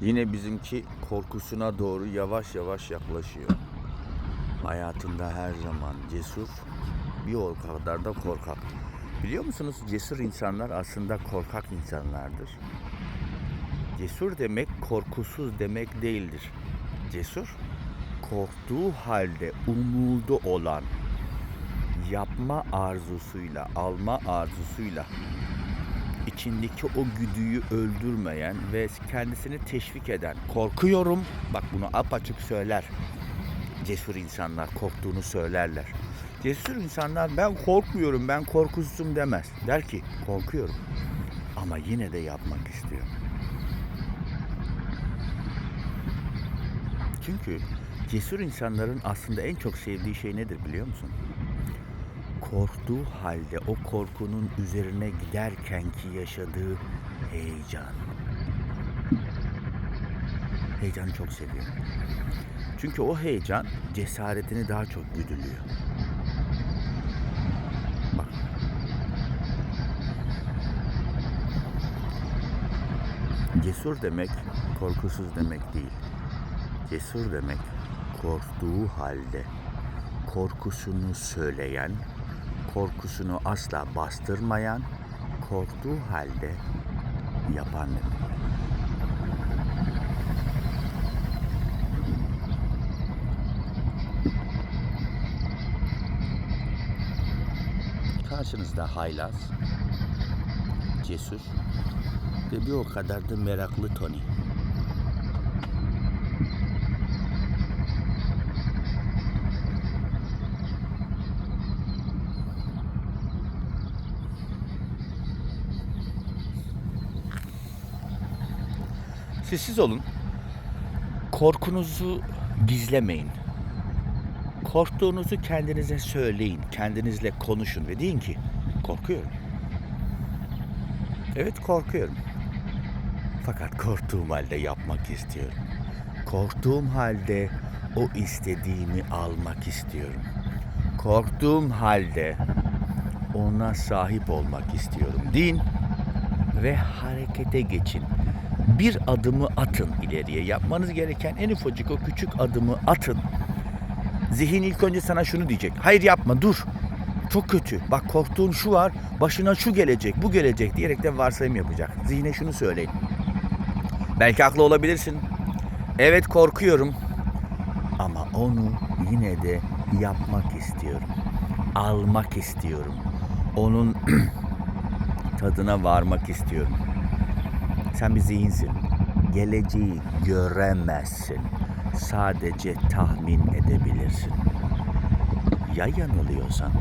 Yine bizimki korkusuna doğru yavaş yavaş yaklaşıyor. Hayatında her zaman cesur, bir o kadar da korkak. Biliyor musunuz cesur insanlar aslında korkak insanlardır. Cesur demek korkusuz demek değildir. Cesur, korktuğu halde umudu olan, yapma arzusuyla, alma arzusuyla içindeki o güdüyü öldürmeyen ve kendisini teşvik eden, korkuyorum, bak bunu apaçık söyler. Cesur insanlar korktuğunu söylerler. Cesur insanlar ben korkmuyorum, ben korkusuzum demez. Der ki korkuyorum ama yine de yapmak istiyorum. Çünkü cesur insanların aslında en çok sevdiği şey nedir biliyor musun? Korktuğu halde o korkunun üzerine giderken ki yaşadığı heyecan. Heyecanı çok seviyor. Çünkü o heyecan cesaretini daha çok güdülüyor. Bak. Cesur demek korkusuz demek değil. Cesur demek korktuğu halde korkusunu söyleyen, korkusunu asla bastırmayan, korktuğu halde yapan demek. Karşınızda haylaz, cesur ve bir o kadar da meraklı Tony. Sessiz olun. Korkunuzu gizlemeyin. Korktuğunuzu kendinize söyleyin. Kendinizle konuşun ve deyin ki korkuyorum. Evet korkuyorum. Fakat korktuğum halde yapmak istiyorum. Korktuğum halde o istediğimi almak istiyorum. Korktuğum halde ona sahip olmak istiyorum. Deyin ve harekete geçin. Bir adımı atın ileriye. Yapmanız gereken en ufacık o küçük adımı atın. Zihin ilk önce sana şunu diyecek. Hayır yapma dur. Çok kötü. Bak korktuğun şu var. Başına şu gelecek, bu gelecek diyerek de varsayım yapacak. Zihne şunu söyleyin. Belki haklı olabilirsin. Evet korkuyorum. Ama onu yine de yapmak istiyorum. Almak istiyorum. Onun tadına varmak istiyorum. Sen bir zihinsin. Geleceği göremezsin. Sadece tahmin edebilirsin. Ya yanılıyorsan?